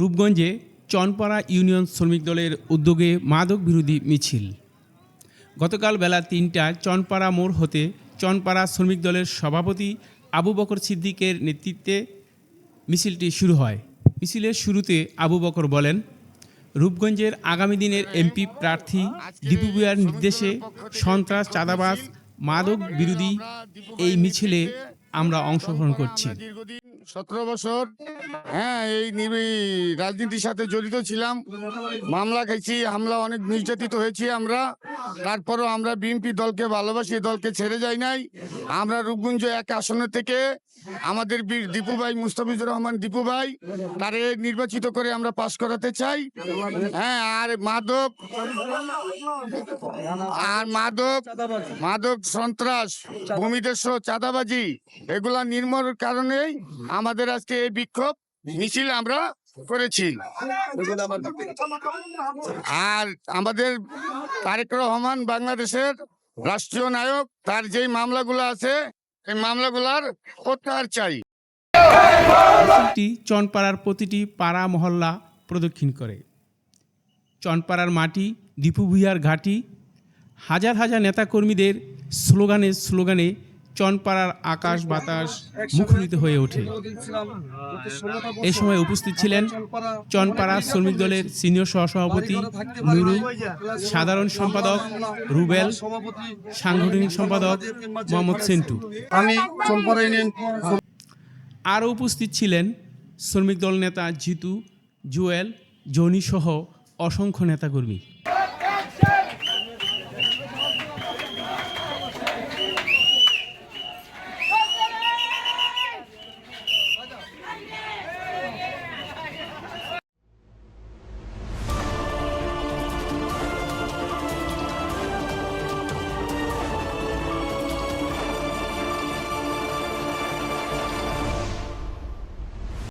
রূপগঞ্জে Chanpara union শ্রমিক দলের উদ্যোগে মাদক বিরোধী মিছিল। গতকাল বেলা তিনটায় চনপাড়া মোড় হতে চনপাড়া শ্রমিক দলের সভাপতি আবু বকর সিদ্দিকের নেতৃত্বে মিছিলটি শুরু হয়। মিছিলের শুরুতে আবু বকর বলেন, রূপগঞ্জের আগামী দিনের এমপি প্রার্থী দীপু ভূঁইয়ার নির্দেশে সন্ত্রাস, চাঁদাবাজ, মাদক বিরোধী এই মিছিলে আমরা অংশগ্রহণ করছি। সতেরো বছর হ্যাঁ এই রাজনীতির সাথে জড়িত ছিলাম। মামলা খাইছি হামলা, অনেক নির্যাতিত হয়েছি আমরা। তারপরও আমরা বিএনপি দলকে ভালোবাসি দলকে ছেড়ে যাই নাই। আমরা রূপগঞ্জ এক আসন থেকে আমাদের বীর দীপু ভাই মুস্তাফিজুর রহমান দীপু ভাই তারে নির্বাচিত করে আমরা পাশ করাতে চাই। হ্যাঁ আর মাদক আর মাদক মাদক সন্ত্রাস ভূমিদেশ চাঁদাবাজি, এগুলা নির্মূল কারণেই আমাদের আজকে এই বিক্ষোভ। মিছিল আমরা করেছি। আর আমাদের তারেক রহমান বাংলাদেশের রাষ্ট্রীয় নায়ক, তার যেই মামলাগুলো আছে, এই মামলাগুলার প্রত্যাহার চাই। চনপাড়ার প্রতিটি পাড়া মহল্লা প্রদক্ষিণ করে। চনপাড়ার মাটি দীপু ভূঁইয়ার ঘাটি, হাজার হাজার নেতাকর্মীদের স্লোগানে স্লোগানে চনপাড়ার আকাশ বাতাস মুখরিত হয়ে ওঠে। এ সময় উপস্থিত ছিলেন চনপাড়া শ্রমিক দলের সিনিয়র সহসভাপতি নুরু সাধারণ সম্পাদক রুবেল সাংগঠনিক সম্পাদক মোহাম্মদ সেন্টু। আরও উপস্থিত ছিলেন শ্রমিক দল নেতা জিতু জুয়েল জনি সহ অসংখ্য নেতাকর্মী।